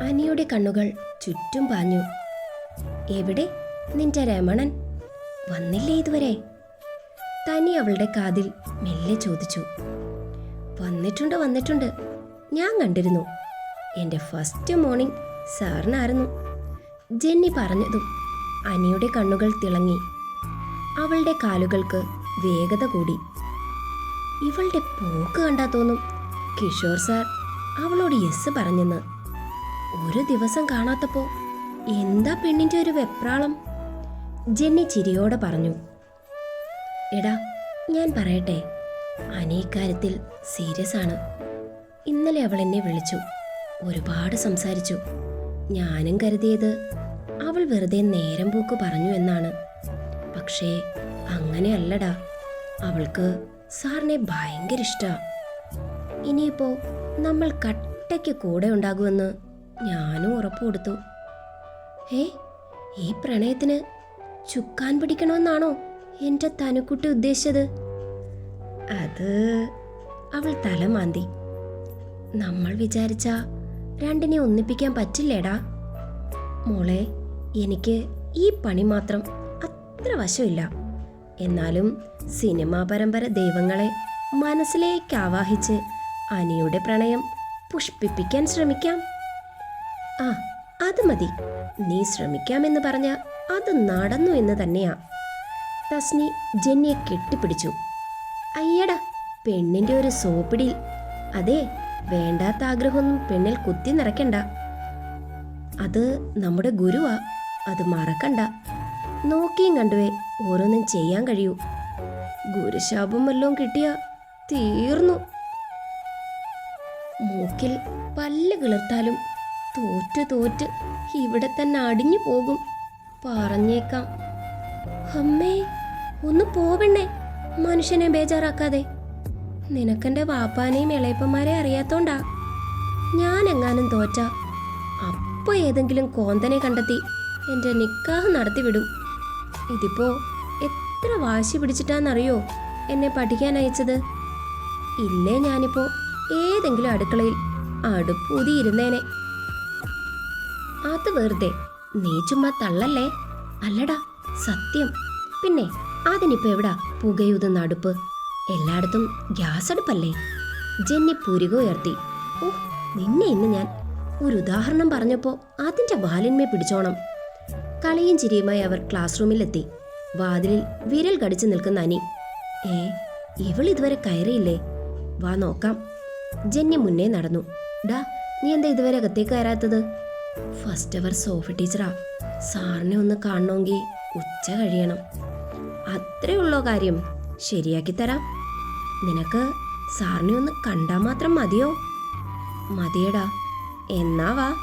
അനിയുടെ കണ്ണുകൾ ചുറ്റും പാഞ്ഞു. എവിടെ? നിന്റെ രമണൻ? വന്നില്ലേ ഇതുവരെ? തനി അവളുടെ കാതിൽ മെല്ലെ ചോദിച്ചു. വന്നിട്ടുണ്ട് വന്നിട്ടുണ്ട്. ഞാൻ കണ്ടിരുന്നു. എന്റെ ഫസ്റ്റ് മോർണിംഗ് സാറിനായിരുന്നു. ജെന്നി പറഞ്ഞതും അനിയുടെ കണ്ണുകൾ തിളങ്ങി. അവളുടെ കാലുകൾക്ക് വേഗത കൂടി. ഇവളുടെ പോക്ക് കണ്ടാ തോന്നും. കിഷോർ സാർ അവളോട് യെസ് പറഞ്ഞെന്ന്. ഒരു ദിവസം കാണാത്തപ്പോ എന്താ പെണ്ണിന്റെ ഒരു വെപ്രാളം? ജെന്നി ചിരിയോടെ പറഞ്ഞു. എടാ ഞാൻ പറയട്ടെ അനേക്കാര്യത്തിൽ സീരിയസ് ആണ്. ഇന്നലെ അവൾ എന്നെ വിളിച്ചു ഒരുപാട് സംസാരിച്ചു. ഞാനും കരുതിയത് അവൾ വെറുതെ നേരം പോക്ക് പറഞ്ഞു എന്നാണ്. പക്ഷേ അങ്ങനെയല്ലടാ അവൾക്ക് സാറിനെ ഭയങ്കര ഇഷ്ടാ. ഇനിയിപ്പോ നമ്മൾ കട്ടയ്ക്ക് കൂടെ ഉണ്ടാകുമെന്ന് ഞാനും ഉറപ്പ് കൊടുത്തു. ഏ ഈ പ്രണയത്തിന് ചുക്കാൻ പിടിക്കണമെന്നാണോ എന്റെ തനുക്കുട്ടി ഉദ്ദേശിച്ചത്? അത് അവൾ തല മാന്തി. നമ്മൾ വിചാരിച്ച രണ്ടിനെ ഒന്നിപ്പിക്കാൻ പറ്റില്ലേടാ? മോളെ എനിക്ക് ഈ പണി മാത്രം അത്ര വശമില്ല. എന്നാലും സിനിമാ പരമ്പര ദൈവങ്ങളെ മനസ്സിലേക്ക് ആവാഹിച്ച് അനിയുടെ പ്രണയം പുഷ്പിപ്പിക്കാൻ ശ്രമിക്കാം. ആ അത് മതി. നീ ശ്രമിക്കാമെന്ന് പറഞ്ഞ അത് നടന്നു എന്ന് തന്നെയാ. തസ്നി ജെന്നിയെ കെട്ടിപ്പിടിച്ചു. അയ്യടാ പെണ്ണിന്റെ ഒരു സോപ്പിടിയിൽ. അതെ വേണ്ടാത്ത ആഗ്രഹമൊന്നും പെണ്ണിൽ കുത്തി നിറയ്ക്കണ്ട. അത് നമ്മുടെ ഗുരുവാ അത് മറക്കണ്ട. നോക്കിയും കണ്ടുവേ ഓരോന്നും ചെയ്യാൻ കഴിയൂ. ഗുരുശാപം വല്ലതും കിട്ടിയ തീർന്നു. മൂക്കിൽ പല്ല് കിളിർത്താലും തോറ്റ് തോറ്റ് ഇവിടെ തന്നെ അടിഞ്ഞു പോകും. പറഞ്ഞേക്കാം. അമ്മേ ഒന്ന് പോവണ്ണേ. മനുഷ്യനെ ബേജാറാക്കാതെ. നിനക്കെന്റെ വാപ്പാനെയും ഇളയപ്പന്മാരെ അറിയാത്തോണ്ടാ. ഞാൻ എങ്ങാനും തോറ്റ. അപ്പോൾ ഏതെങ്കിലും കോന്തനെ കണ്ടെത്തി എന്റെ നിക്കാഹ് നടത്തിവിടും. ഇതിപ്പോ എത്ര വാശി പിടിച്ചിട്ടാന്നറിയോ എന്നെ പഠിക്കാൻ അയച്ചത് ഇല്ലേ ഞാനിപ്പോ ഏതെങ്കിലും അടുക്കളയിൽ അടുപ്പൂതി ഇരുന്നേനെ അത് വെറുതെ. നീ ചുമ്മാ തള്ളല്ലേ? അല്ലടാ സത്യം. പിന്നെ അതിനിപ്പോ എവിടാ പുകയുതുന്ന അടുപ്പ് എല്ലായിടത്തും ഗ്യാസ് അടുപ്പല്ലേ? ജെന്നി പുരുക ഉയർത്തി. ഓ നിന്നെ ഇന്ന് ഞാൻ ഒരു ഉദാഹരണം പറഞ്ഞപ്പോ അതിന്റെ വാലിന്മേ പിടിച്ചോണം. കളിയും ചിരിയുമായി അവർ ക്ലാസ് റൂമിലെത്തി വാതിലിൽ വിരൽ കടിച്ചു നിൽക്കുന്ന അനി. ഏ ഇവൾ ഇതുവരെ കയറിയില്ലേ? വാ നോക്കാം. ജെന്നി മുന്നേ നടന്നു. ഡാ നീ എന്താ ഇതുവരെ അകത്തേക്ക് കയറാത്തത്? ഫസ്റ്റ് അവർ സോഫി ടീച്ചറാ സാറിനെ ഒന്ന് കാണണമെങ്കിൽ ഉച്ച കഴിയണം. അത്രേ ഉള്ളോ കാര്യം. ശരിയാക്കി തരാം. നിനക്ക് സാറിനെ ഒന്ന് കണ്ടാൽ മാത്രം മതിയോ? മതിയടാ. എന്നാ വാ.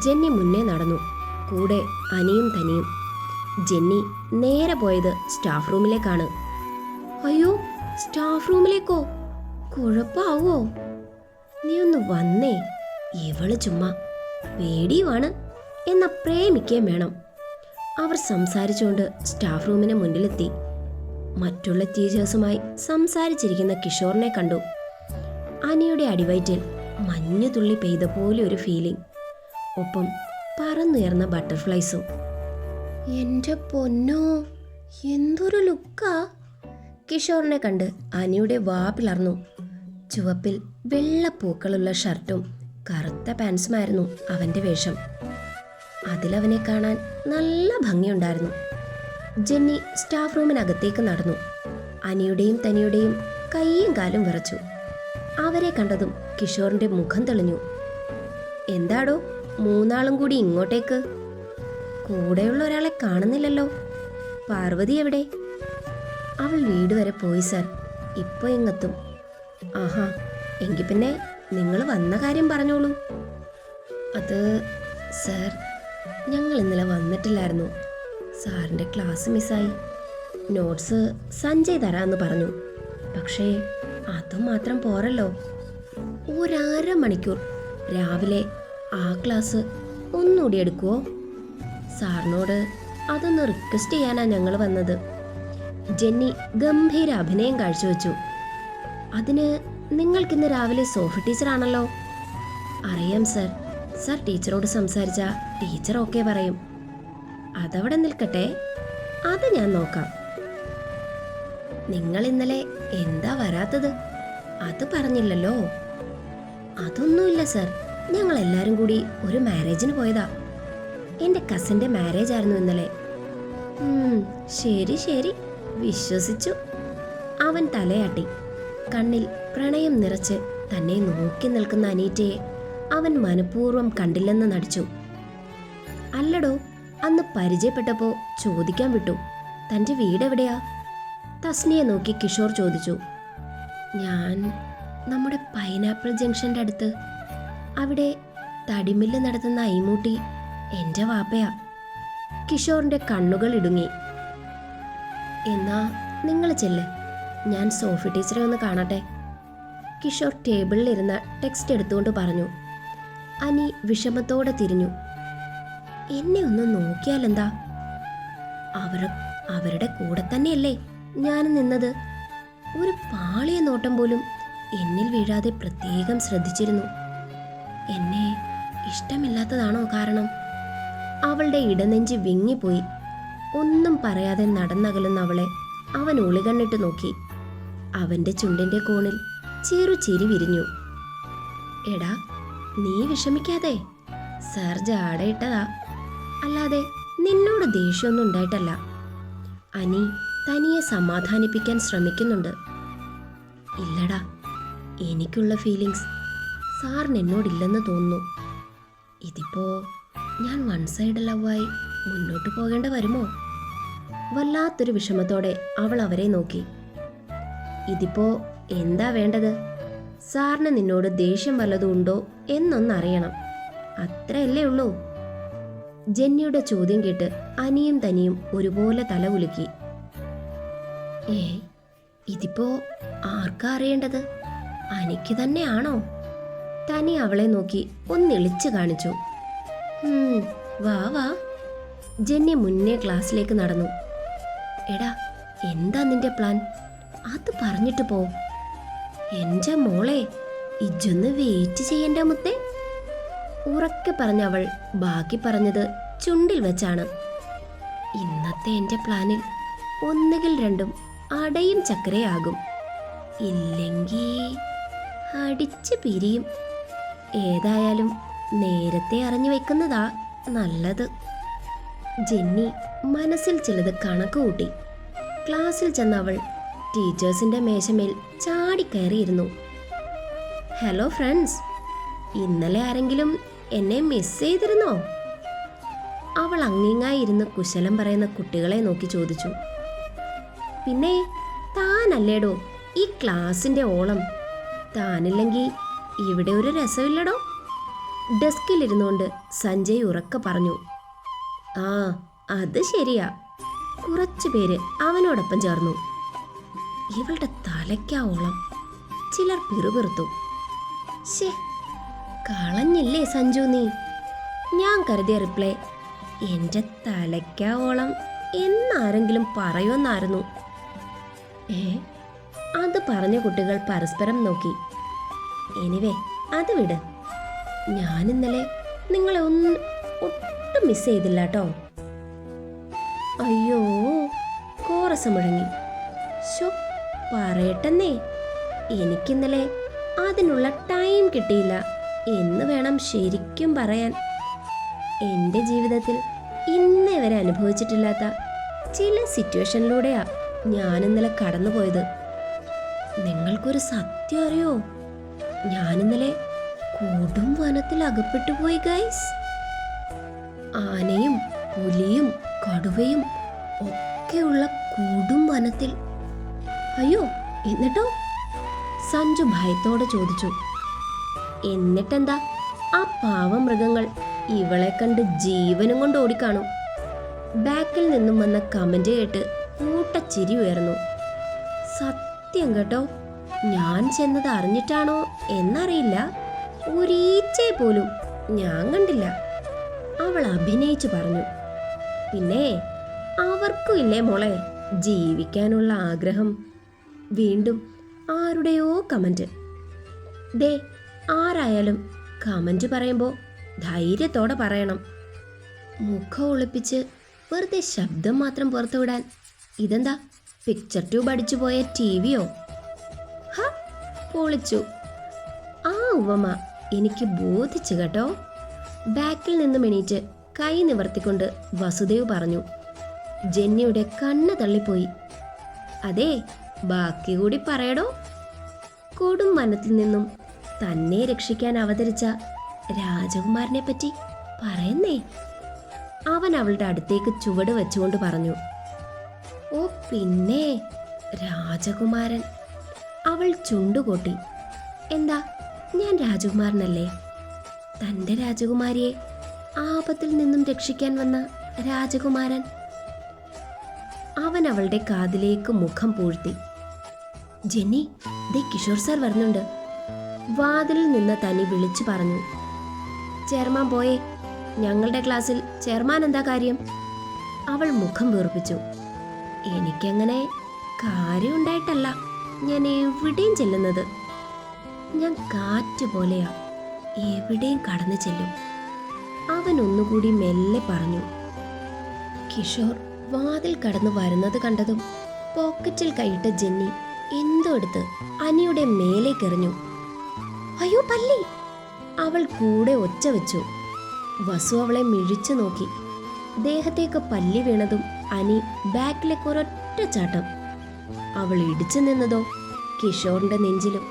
ജെന്നി മുന്നേ നടന്നു. കൂടെ അനിയും തനിയും. ജെന്നി നേരെ പോയത് സ്റ്റാഫ് റൂമിലേക്കാണ് അയ്യോ സ്റ്റാഫ് റൂമിലേക്കോ കുഴപ്പമാവോ നീ ഒന്ന് വന്നേ. ഇവൾ ചുമ്മാ പേടിയുമാണ് എന്ന പ്രേമിക്കുകയും വേണം. അവർ സംസാരിച്ചുകൊണ്ട് സ്റ്റാഫ് റൂമിന് മുന്നിലെത്തി. മറ്റുള്ള ടീച്ചേഴ്സുമായി സംസാരിച്ചിരിക്കുന്ന കിഷോറിനെ കണ്ടു. അനിയുടെ അടിവയറ്റിൽ മഞ്ഞുതുള്ളി പെയ്ത പോലെ ഒരു ഫീലിംഗ് ഒപ്പം പറന്നുയർന്ന ബട്ടർഫ്ലൈസും എന്റെ പൊന്നോ എന്തൊരു ലുക്കാ? കിഷോറിനെ കണ്ട് അനിയുടെ വാ പിളർന്നു. ചുവപ്പിൽ വെള്ളപ്പൂക്കളുള്ള ഷർട്ടും കറുത്ത പാൻസുമായിരുന്നു അവന്റെ വേഷം. അതിലവനെ കാണാൻ നല്ല ഭംഗിയുണ്ടായിരുന്നു. ജെന്നി സ്റ്റാഫ് റൂമിനകത്തേക്ക് നടന്നു. അനിയുടെയും തനിയുടെയും കൈയും കാലും വിറച്ചു. അവരെ കണ്ടതും കിഷോറിന്റെ മുഖം തെളിഞ്ഞു. എന്താടോ മൂന്നാളും കൂടി ഇങ്ങോട്ടേക്ക്? കൂടെയുള്ള ഒരാളെ കാണുന്നില്ലല്ലോ. പാർവതി എവിടെ? അവൾ വീട് വരെ പോയി സാർ ഇപ്പൊ ഇങ്ങത്തും ആഹാ എങ്കിൽ പിന്നെ നിങ്ങൾ വന്ന കാര്യം പറഞ്ഞോളൂ. അത് സാർ ഞങ്ങൾ ഇന്നലെ വന്നിട്ടില്ലായിരുന്നു. സാറിന്റെ ക്ലാസ് മിസ്സായി. നോട്ട്സ് സഞ്ജയ് തരാമെന്ന് പറഞ്ഞു. പക്ഷേ അതും മാത്രം പോരല്ലോ. ഒരര മണിക്കൂർ. രാവിലെ ആ ക്ലാസ് ഒന്നുകൂടി എടുക്കുമോ സാറിനോട് അതൊന്ന് റിക്വസ്റ്റ് ചെയ്യാനാണ് ഞങ്ങൾ വന്നത്. ജെന്നി ഗംഭീര അഭിനയം കാഴ്ചവെച്ചു. അതിന് നിങ്ങൾക്കിന്ന് രാവിലെ സോഫി ടീച്ചറാണല്ലോ. അറിയാം സർ. സർ ടീച്ചറോട് സംസാരിച്ച ടീച്ചർ ഓക്കെ പറയും. അതവിടെ നിൽക്കട്ടെ. അത് ഞാൻ നോക്കാം. നിങ്ങൾ ഇന്നലെ എന്താ വരാത്തത്? അത് പറഞ്ഞില്ലല്ലോ. അതൊന്നുമില്ല സർ. ഞങ്ങൾ എല്ലാരും കൂടി ഒരു മാരേജിന് പോയതാ. എന്റെ കസിന്റെ മാരേജ് ആയിരുന്നു ഇന്നലെ ശരി ശരി. വിശ്വസിച്ചു. അവൻ തലയാട്ടി. കണ്ണിൽ പ്രണയം നിറച്ച് തന്നെ നോക്കി നിൽക്കുന്ന അനീറ്റയെ അവൻ മനഃപൂർവം കണ്ടില്ലെന്ന് നടിച്ചു. അല്ലടോ അന്ന് പരിചയപ്പെട്ടപ്പോ ചോദിക്കാൻ വിട്ടു. തന്റെ വീട് എവിടെയാ? തസ്നിയെ നോക്കി കിഷോർ ചോദിച്ചു. ഞാൻ നമ്മുടെ പൈനാപ്പിൾ ജംഗ്ഷന്റെ അടുത്ത്. അവിടെ തടിമില്ല് നടത്തുന്ന ഐമൂട്ടി എന്റെ വാപ്പയാ. കിഷോറിന്റെ കണ്ണുകൾ ഇടുങ്ങി. എന്നാ നിങ്ങൾ ചെല്ല്. ഞാൻ സോഫി ടീച്ചറെ ഒന്ന് കാണട്ടെ. കിഷോർ ടേബിളിൽ ഇരുന്ന ടെക്സ്റ്റ് എടുത്തുകൊണ്ട് പറഞ്ഞു. അനി വിഷമത്തോടെ തിരിഞ്ഞു. എന്നെ ഒന്ന് നോക്കിയാലെന്താ അവർ അവരുടെ കൂടെ തന്നെയല്ലേ ഞാൻ നിന്നത്? ഒരു പാളിയ നോട്ടം പോലും എന്നിൽ വീഴാതെ പ്രത്യേകം ശ്രദ്ധിച്ചിരുന്നു. എന്നെ ഇഷ്ടമില്ലാത്തതാണോ കാരണം? അവളുടെ ഇടനെഞ്ച് വിങ്ങിപ്പോയി. ഒന്നും പറയാതെ നടന്നകലുന്ന അവളെ അവൻ ഒളികണ്ണിട്ട് നോക്കി. അവന്റെ ചുണ്ടിന്റെ കോണിൽ ചെറു ചിരി വിരിഞ്ഞു. എടാ നീ വിഷമിക്കാതെ. സർ ജാടയിട്ടതാ അല്ലാതെ നിന്നോട് ദേഷ്യമൊന്നും ഉണ്ടായിട്ടല്ല. അനി തനിയെ സമാധാനിപ്പിക്കാൻ ശ്രമിക്കുന്നുണ്ട്. ഇല്ലടാ എനിക്കുള്ള ഫീലിങ്സ് സാറിന് എന്നോടില്ലെന്ന് തോന്നുന്നു. ഇതിപ്പോ ഞാൻ വൺ സൈഡ് ലവായി മുന്നോട്ട് പോകേണ്ട വരുമോ? വല്ലാത്തൊരു വിഷമത്തോടെ അവൾ അവരെ നോക്കി. ഇതിപ്പോ എന്താ വേണ്ടത്? സാറിന് നിന്നോട് ദേഷ്യം വല്ലതും ഉണ്ടോ എന്നൊന്നറിയണം. അത്രയല്ലേ ഉള്ളൂ. ജെന്നിയുടെ ചോദ്യം കേട്ട് അനിയും തനിയും ഒരുപോലെ തല കുലുക്കി. ഏ ഇതിപ്പോ ആർക്കാ അറിയേണ്ടത്? അനിക്ക് തന്നെയാണോ? തനി അവളെ നോക്കി ഒന്നിളിച്ചു കാണിച്ചു. "ഉം, വാ വാ. ജെന്നി മുന്നേ ക്ലാസ്സിലേക്ക് നടന്നു. എടാ എന്താ നിന്റെ പ്ലാൻ? അത് പറഞ്ഞിട്ട് പോ. എന്റെ മോളെ ഇജ്ജൊന്ന് വെയിറ്റ് ചെയ്യണ്ട മുത്തേ. ഉറക്കെ പറഞ്ഞ അവൾ ബാക്കി പറഞ്ഞത് ചുണ്ടിൽ വെച്ചാണ്. ഇന്നത്തെ എന്റെ പ്ലാനിൽ ഒന്നുകിൽ രണ്ടും അടയും ചക്കരയാകും. ഇല്ലെങ്കിൽ അടിച്ച് പിരിയും. ഏതായാലും നേരത്തെ അറിഞ്ഞു വെക്കുന്നതാ നല്ലത്. ജെന്നി മനസ്സിൽ ചിലത് കണക്ക് കൂട്ടി. ക്ലാസ്സിൽ ചെന്ന അവൾ ടീച്ചേഴ്സിന്റെ മേശമേൽ ചാടിക്കയറിയിരുന്നു ഹലോ ഫ്രണ്ട്സ് ഇന്നലെ ആരെങ്കിലും എന്നെ മിസ് ചെയ്തിരുന്നോ? അവൾ അങ്ങിങ്ങായി ഇരുന്ന് കുശലം പറയുന്ന കുട്ടികളെ നോക്കി ചോദിച്ചു. പിന്നെ താനല്ലേടോ? ഈ ക്ലാസിന്റെ ഓളം താനില്ലെങ്കിൽ ഇവിടെ ഒരു രസമില്ലടോ? ഡെസ്കിലിരുന്നുകൊണ്ട് സഞ്ജയ് ഉറക്ക പറഞ്ഞു. ആ അത് ശരിയാ. കുറച്ചു പേര് അവനോടൊപ്പം ചേർന്നു. ഇവളുടെ തലയ്ക്കാവോളം ചിലർ പിറുപിറുത്തു. ശേ കളഞ്ഞില്ലേ സഞ്ജു നീ? ഞാൻ കരുതിയ റിപ്ലൈ എന്റെ തലയ്ക്കാവോളം എന്നാരെങ്കിലും പറയുമെന്നായിരുന്നു. ഏ അത് പറഞ്ഞ കുട്ടികൾ പരസ്പരം നോക്കി. എനിവേ അത് വിട്. ഞാൻ ഇന്നലെ നിങ്ങളെ ഒന്ന് ഒട്ടും മിസ് ചെയ്തില്ല കേട്ടോ അയ്യോ കോറസം മുഴങ്ങി ശോ പറയട്ടെന്നേ. എനിക്കിന്നലെ അതിനുള്ള ടൈം കിട്ടിയില്ല. എന്ന് വേണം ശരിക്കും പറയാൻ. എന്റെ ജീവിതത്തിൽ ഇന്നേ വരെ അനുഭവിച്ചിട്ടില്ലാത്ത ചില സിറ്റുവേഷനിലൂടെയാ ഞാൻ ഇന്നലെ കടന്നുപോയത്. നിങ്ങൾക്കൊരു സത്യം അറിയോ? ഞാനിന്നലെ കൊടും വനത്തിൽ അകപ്പെട്ടു പോയി ഗൈസ് ആനയും പുലിയും കടുവയും ഒക്കെയുള്ള കൊടും വനത്തിൽ അയ്യോ എന്നിട്ടോ? സഞ്ജു ഭയത്തോടെ ചോദിച്ചു. എന്നിട്ടെന്താ? ആ പാവമൃഗങ്ങൾ ഇവളെ കണ്ട് ജീവനും കൊണ്ട് ഓടിക്കാണും. ബാക്കിൽ നിന്നും വന്ന കമന്റ് കേട്ട് കൂട്ടച്ചിരി ഉയർന്നു. സത്യം കേട്ടോ ഞാൻ ചെന്നത് അറിഞ്ഞിട്ടാണോ എന്നറിയില്ല. ഒരീച്ചയെ പോലും ഞാൻ കണ്ടില്ല. അവൾ അഭിനയിച്ചു പറഞ്ഞു. പിന്നെ അവർക്കും ഇല്ലേ മോളെ ജീവിക്കാനുള്ള ആഗ്രഹം വീണ്ടും ആരുടെയോ കമന്റ്. ദേ ആരായാലും കമന്റ് പറയുമ്പോൾ ധൈര്യത്തോടെ പറയണം. മുഖം ഒളിപ്പിച്ച് വെറുതെ ശബ്ദം മാത്രം പുറത്തുവിടാൻ ഇതെന്താ? പിക്ചർ ട്യൂബ് അടിച്ചു പോയ ടി വിയോ ഹ പൊളിച്ചു. ആ ഉവമ എനിക്ക് ബോധിച്ചു കേട്ടോ. ബാക്കിൽ നിന്നും എണീറ്റ് കൈ നിവർത്തിക്കൊണ്ട് വസുദേവ് പറഞ്ഞു. ജെന്നിയുടെ കണ്ണ് തള്ളിപ്പോയി. അതെ ബാക്കി കൂടി പറയടോ. കൊടും വനത്തിൽ നിന്നും തന്നെ രക്ഷിക്കാൻ അവതരിച്ച രാജകുമാരനെ പറ്റി പറയുന്നേ. അവൻ അവളുടെ അടുത്തേക്ക് ചുവട് വെച്ചുകൊണ്ട് പറഞ്ഞു ഓ പിന്നെ രാജകുമാരൻ. അവൾ ചുണ്ടുകൊട്ടി എന്താ ഞാൻ രാജകുമാരനല്ലേ? തന്റെ രാജകുമാരിയെ ആപത്തിൽ നിന്നും രക്ഷിക്കാൻ വന്ന രാജകുമാരൻ? അവൻ അവളുടെ കാതിലേക്ക് മുഖം പൂഴ്ത്തി ജെന്നി ദേ കിഷോർ സാർ വരുന്നുണ്ട്. വാതിലിൽ നിന്ന് തനി വിളിച്ചു പറഞ്ഞു. ചെയർമാൻ പോയേ ഞങ്ങളുടെ ക്ലാസ്സിൽ ചെയർമാൻ എന്താ കാര്യം? അവൾ മുഖം വീർപ്പിച്ചു. എനിക്കങ്ങനെ കാര്യമുണ്ടായിട്ടല്ല ഞാൻ എവിടെയും ചെല്ലുന്നത്. ഞാൻ കാറ്റ് പോലെയാ. എവിടെയും കടന്നു ചെല്ലും. അവൻ ഒന്നുകൂടി മെല്ലെ പറഞ്ഞു. കിഷോർ വാതിൽ കടന്നു വരുന്നത് കണ്ടതും പോക്കറ്റിൽ കൈയിട്ട ജെന്നി എന്തോ എടുത്ത് അനിയുടെ മേലേക്കെറിഞ്ഞു അയ്യോ പല്ലി! അവൾ കൂടെ ഒച്ച വെച്ചു. വസു അവളെ മിഴിച്ചു നോക്കി. ദേഹത്തേക്ക് പല്ലി വീണതും അനി ബാക്കിലേക്ക് ഒരൊറ്റ ചാട്ടം. അവൾ ഇടിച്ചു നിന്നതോ കിഷോറിന്റെ നെഞ്ചിലും.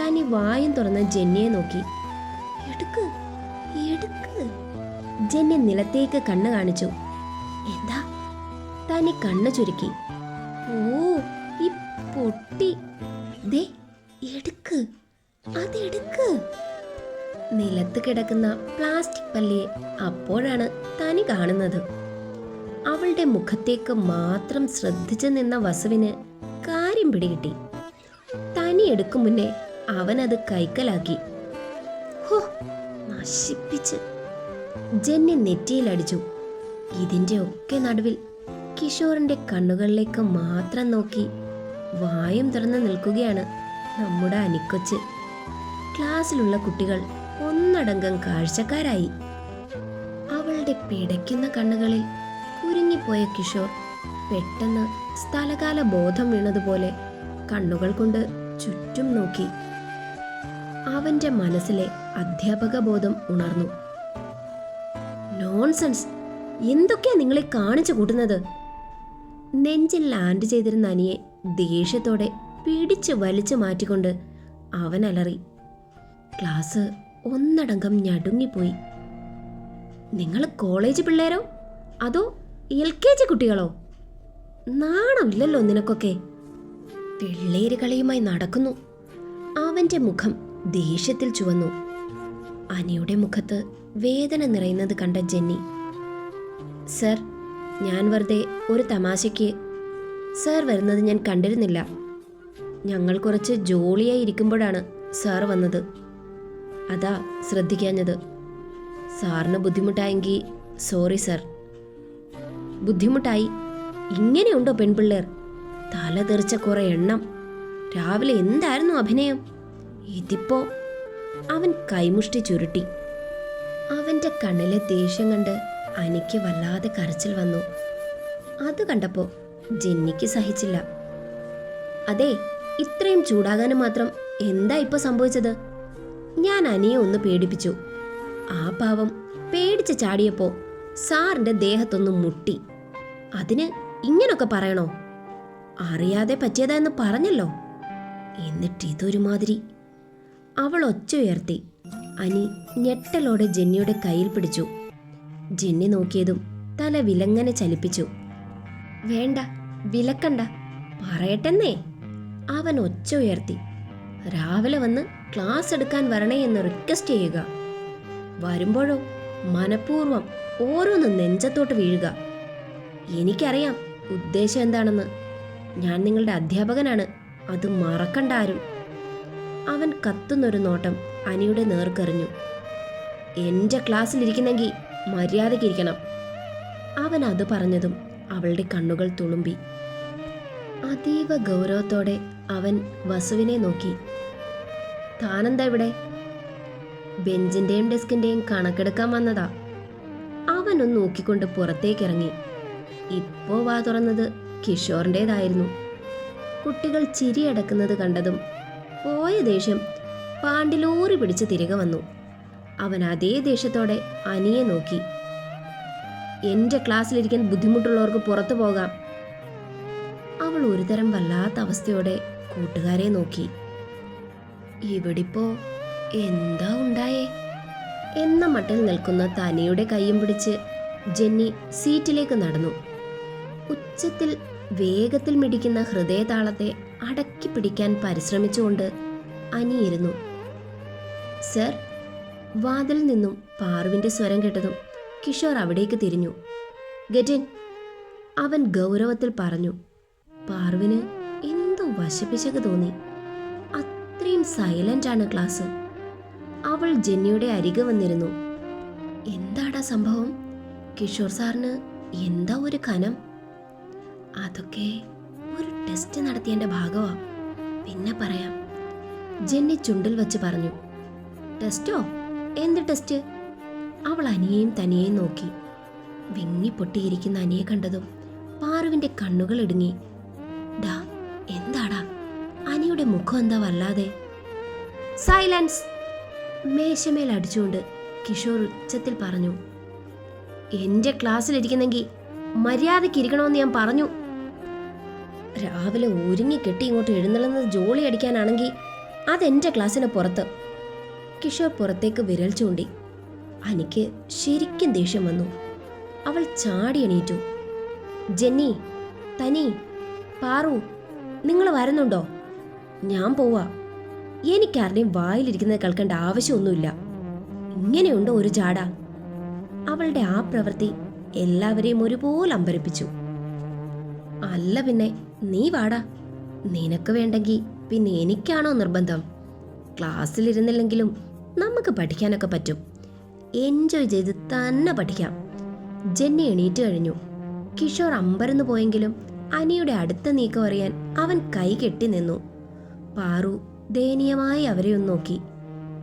തനി വായും തുറന്ന് ജെന്നിയെ നോക്കി. എടുക്ക് എടുക്ക്. ജെന്നി നിലത്തേക്ക് കണ്ണു കാണിച്ചു. എന്താ? തനി കണ്ണു ചുരുക്കി. ഓ പൊട്ടി. ദേ എടുക്ക്. അതെടുക്ക്. നിലത്ത് കിടക്കുന്ന പ്ലാസ്റ്റിക് പല്ലിയെ അപ്പോഴാണ് തനി കാണുന്നത്. അവളുടെ മുഖത്തേക്ക് മാത്രം ശ്രദ്ധിച്ചു നിന്ന വസുവിന് കാര്യം പിടികിട്ടി. തനി എടുക്കും മുന്നേ അവനത് കൈക്കലാക്കി. ഹോ നശിപ്പിച്ച്. ജെന്നി നെറ്റിയിലടിച്ചു. ഇതിന്റെ ഒക്കെ നടുവിൽ കിഷോറിന്റെ കണ്ണുകളിലേക്ക് മാത്രം നോക്കി വായും തുറന്ന് നിൽക്കുകയാണ് നമ്മുടെ അനിക്കൊച്ച്. ക്ലാസ്സിലുള്ള കുട്ടികൾ ഒന്നടങ്കം കാഴ്ചക്കാരായി. അവളുടെ പിടയ്ക്കുന്ന കണ്ണുകളിൽ കുരുങ്ങിപ്പോയ കിഷോർ പെട്ടെന്ന് സ്ഥലകാല ബോധം വീണതുപോലെ കണ്ണുകൾ കൊണ്ട് ചുറ്റും നോക്കി. അവന്റെ മനസ്സിലെ അധ്യാപക ബോധം ഉണർന്നു. നോൺസെൻസ്! എന്തൊക്കെയാ നിങ്ങളെ കാണിച്ചു കൂട്ടുന്നത്? നെഞ്ചിൽ ലാൻഡ് ചെയ്തിരുന്ന അനിയെ ദേഷ്യത്തോടെ പിടിച്ച് വലിച്ചു മാറ്റിക്കൊണ്ട് അവൻ അലറി. ക്ലാസ് ഒന്നടങ്കം ഞടുങ്ങിപ്പോയി. നിങ്ങൾ കോളേജ് പിള്ളേരോ? അതോ എൽ കെ ജി കുട്ടികളോ? നാണമില്ലല്ലോ നിനക്കൊക്കെ. പിള്ളേര് കളിയുമായി നടക്കുന്നു. അവന്റെ മുഖം ദേഷ്യത്തിൽ ചുവന്നു. അനിയുടെ മുഖത്ത് വേദന നിറയുന്നത് കണ്ട ജെന്നി. സർ ഞാൻ വെറുതെ ഒരു തമാശയ്ക്ക് സർ വരുന്നത് ഞാൻ കണ്ടിരുന്നില്ല. ഞങ്ങൾ കുറച്ച് ജോളിയായി ഇരിക്കുമ്പോഴാണ് സാർ വന്നത്. അതാ ശ്രദ്ധിക്കാഞ്ഞത്. സാറിന് ബുദ്ധിമുട്ടായെങ്കിൽ സോറി സർ. ബുദ്ധിമുട്ടായി? ഇങ്ങനെയുണ്ടോ പെൺപിള്ളേർ? തല തെറിച്ച കുറെ എണ്ണം. രാവിലെ എന്തായിരുന്നു അഭിനയം? ഇതിപ്പോ അവൻ കൈമുഷ്ടി ചുരുട്ടി. അവന്റെ കണ്ണിലെ ദേഷ്യം കണ്ട് അനിക്ക് വല്ലാതെ കരച്ചിൽ വന്നു. അത് കണ്ടപ്പോ ജെന്നിക്ക് സഹിച്ചില്ല. അതെ ഇത്രയും ചൂടാകാനും മാത്രം എന്താ ഇപ്പൊ സംഭവിച്ചത്? ഞാൻ അനിയെ ഒന്ന് പേടിപ്പിച്ചു. ആ പാവം പേടിച്ച് ചാടിയപ്പോ സാറിന്റെ ദേഹത്തൊന്ന് മുട്ടി. അതിന് ഇങ്ങനൊക്കെ പറയണോ? അറിയാതെ പറ്റിയതാ എന്ന് പറഞ്ഞല്ലോ. എന്നിട്ട് ഇതൊരുമാതിരി. അവൾ ഒച്ച ഉയർത്തി. അനി ഞെട്ടലോടെ ജെന്നിയുടെ കയ്യിൽ പിടിച്ചു. ജെന്നി നോക്കിയതും തല വിലങ്ങനെ ചലിപ്പിച്ചു. വേണ്ട വിലക്കണ്ട. പറയട്ടെന്നേ. അവൻ ഒച്ച ഉയർത്തി. രാവിലെ വന്ന് ക്ലാസ് എടുക്കാൻ വരണേ എന്ന് റിക്വസ്റ്റ് ചെയ്യുക. വരുമ്പോഴോ മനഃപൂർവം ഓരോന്ന് നെഞ്ചത്തോട്ട് വീഴുക. എനിക്കറിയാം ഉദ്ദേശം എന്താണെന്ന്. ഞാൻ നിങ്ങളുടെ അധ്യാപകനാണ്. അത് മറക്കണ്ട ആരും. അവൻ കത്തുന്നൊരു നോട്ടം അനിയുടെ നേർക്കെറിഞ്ഞു. എന്റെ ക്ലാസ്സിലിരിക്കുന്നെങ്കിൽ മര്യാദയ്ക്കിരിക്കണം അവൻ അത് പറഞ്ഞതും അവളുടെ കണ്ണുകൾ തുളുമ്പി. അതീവ ഗൗരവത്തോടെ അവൻ വസുവിനെ നോക്കി. താനെന്താ ഇവിടെ? ബെഞ്ചിന്റെയും ഡെസ്കിന്റെയും കണക്കെടുക്കാൻ വന്നതാ. അവനൊന്ന് നോക്കിക്കൊണ്ട് പുറത്തേക്ക് ഇറങ്ങി ഇപ്പോ വാ തുറന്നത് കിഷോറിന്റെതായിരുന്നു കുട്ടികൾ ചിരിയടക്കുന്നത് കണ്ടതും പോയ ദേഷ്യം പാണ്ടിലൂറി പിടിച്ച് തിരികെ വന്നു. അവൻ അതേ ദേഷ്യത്തോടെ അനിയെ നോക്കി. എന്റെ ക്ലാസ്സിലിരിക്കാൻ ബുദ്ധിമുട്ടുള്ളവർക്ക് പുറത്തു പോകാം. അവൾ ഒരുതരം വല്ലാത്ത അവസ്ഥയോടെ കൂട്ടുകാരെ നോക്കി. ഇവിടിപ്പോ എന്താ ഉണ്ടായേ? എന്ന മട്ടിൽ നിൽക്കുന്ന തനിയുടെ കൈയും പിടിച്ച് ജെന്നി സീറ്റിലേക്ക് നടന്നു. ഉച്ചത്തിൽ വേഗത്തിൽ മിടിക്കുന്ന ഹൃദയതാളത്തെ അടക്കി പിടിക്കാൻ പരിശ്രമിച്ചുകൊണ്ട് അനിയിരുന്നു സർ വാതിൽ നിന്നും പാറുവിന്റെ സ്വരം കേട്ടതും കിഷോർ അവിടേക്ക് തിരിഞ്ഞു. ഗെറ്റിൻ അവൻ ഗൗരവത്തിൽ പറഞ്ഞു പാർവിന് എന്തോ വശപ്പിശക് തോന്നി. അത്രയും സൈലന്റ് ആണ് ക്ലാസ് അവൾ ജെന്നിയുടെ അരികെ വന്നിരുന്നു. എന്താടാ സംഭവം? കിഷോർ സാറിന് എന്താ ഒരു കനം? അതൊക്കെ ഒരു ടെസ്റ്റ് നടത്തിയതിന്റെ ഭാഗമാ. പിന്നെ പറയാം. ജെന്നി ചുണ്ടിൽ വെച്ച് പറഞ്ഞു ടെസ്റ്റോ എന്ത് ടെസ്റ്റ് അവൾ അനിയെയും തനിയെയും നോക്കി. വിങ്ങി പൊട്ടിയിരിക്കുന്ന അനിയെ കണ്ടതും പാറുവിന്റെ കണ്ണുകൾ ഇടുങ്ങി. ഡാ എന്താടാ? അനിയുടെ മുഖം എന്താ വല്ലാതെ? സൈലൻസ് മേശമേൽ അടിച്ചുകൊണ്ട് കിഷോർ ഉച്ചത്തിൽ പറഞ്ഞു. എന്റെ ക്ലാസ്സിലിരിക്കുന്നെങ്കിൽ മര്യാദയ്ക്ക് ഇരിക്കണമെന്ന് ഞാൻ പറഞ്ഞു. രാവിലെ ഒരുങ്ങി കെട്ടി ഇങ്ങോട്ട് എഴുന്നള്ളുന്നത് ജോളി അടിക്കാനാണെങ്കിൽ അതെന്റെ ക്ലാസ്സിന് പുറത്ത്. കിഷോർ പുറത്തേക്ക് വിരൽ ചൂണ്ടി. അനിക്ക് ശരിക്കും ദേഷ്യം വന്നു. അവൾ ചാടി എണീറ്റു. ജെന്നി തനി പാറു നിങ്ങൾ വരുന്നുണ്ടോ? ഞാൻ പോവാ. എനിക്കാരുടെയും വായിലിരിക്കുന്നത് കേൾക്കേണ്ട ആവശ്യമൊന്നുമില്ല. ഇങ്ങനെയുണ്ടോ ഒരു ചാട അവളുടെ ആ പ്രവൃത്തി എല്ലാവരെയും ഒരുപോലെ അമ്പരപ്പിച്ചു. അല്ല പിന്നെ നീ വാടാ. നിനക്ക് വേണ്ടെങ്കിൽ പിന്നെ എനിക്കാണോ നിർബന്ധം? ക്ലാസ്സിലിരുന്നില്ലെങ്കിലും നമുക്ക് പഠിക്കാനൊക്കെ പറ്റും. എൻജോയ് ചെയ്ത് തന്നെ പഠിക്കാം. ജെന്നി എണീറ്റ് കഴിഞ്ഞു. കിഷോർ അമ്പരന്ന് പോയെങ്കിലും അനിയുടെ അടുത്ത നീക്കം അറിയാൻ അവൻ കൈ കെട്ടി നിന്നു. പാറു ദയനീയമായി അവരെ ഒന്ന് നോക്കി.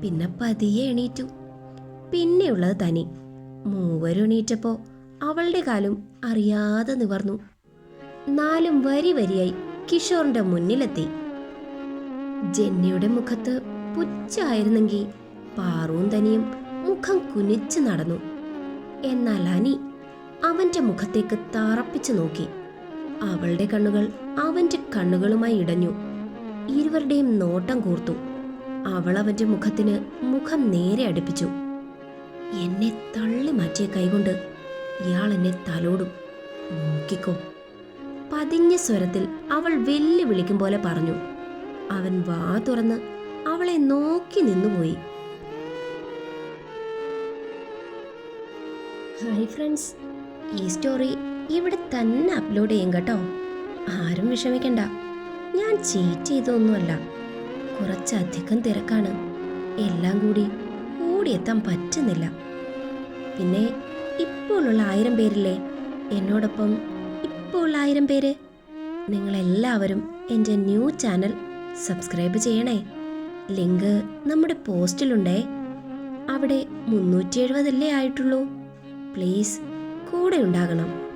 പിന്നെ പതിയെ എണീറ്റു. പിന്നെയുള്ളത് തനി. മൂവരും എണീറ്റപ്പോ അവളുടെ കാലും അറിയാതെ നിവർന്നു. നാലും വരി വരിയായി കിഷോറിന്റെ മുന്നിലെത്തി. ജെന്നിയുടെ മുഖത്ത് പുച്ഛായിരുന്നെങ്കിൽ പാറുവും തനിയും മുഖം കുനിച്ചു നടന്നു. എന്നാൽ അനി അവന്റെ മുഖത്തേക്ക് താറപ്പിച്ചു നോക്കി. അവളുടെ കണ്ണുകൾ അവന്റെ കണ്ണുകളുമായി ഇടഞ്ഞു. ഇരുവരുടെയും നോട്ടം കൂർത്തു. അവൾ അവന്റെ മുഖത്തിന് മുഖം നേരെ അടുപ്പിച്ചു. എന്നെ തള്ളി മാറ്റിയ കൈകൊണ്ട് ഇയാൾ എന്നെ തലോടും. നോക്കിക്കോ. പതിഞ്ഞ സ്വരത്തിൽ അവൾ വെല്ലുവിളിക്കും പോലെ പറഞ്ഞു. അവൻ വാ തുറന്ന് അവളെ നോക്കി നിന്നുപോയി. Hi friends. ഈ സ്റ്റോറി ഇവിടെ തന്നെ അപ്ലോഡ് ചെയ്യും കേട്ടോ. ആരും വിഷമിക്കണ്ട. ഞാൻ ചീറ്റ് ചെയ്തൊന്നുമല്ല. കുറച്ചധികം തിരക്കാണ്. എല്ലാം കൂടി ഓടിയെത്താൻ പറ്റുന്നില്ല. പിന്നെ ഇപ്പോഴുള്ള ആയിരം പേരില്ലേ? എന്നോടൊപ്പം ഇപ്പോൾ ഉള്ള ആയിരം പേര്. നിങ്ങളെല്ലാവരും എന്റെ ന്യൂ ചാനൽ സബ്സ്ക്രൈബ് ചെയ്യണേ. ലിങ്ക് നമ്മുടെ പോസ്റ്റിലുണ്ടേ. അവിടെ മുന്നൂറ്റി എഴുപതല്ലേ ആയിട്ടുള്ളൂ? പ്ലീസ് കൂടെ ഉണ്ടാകണം.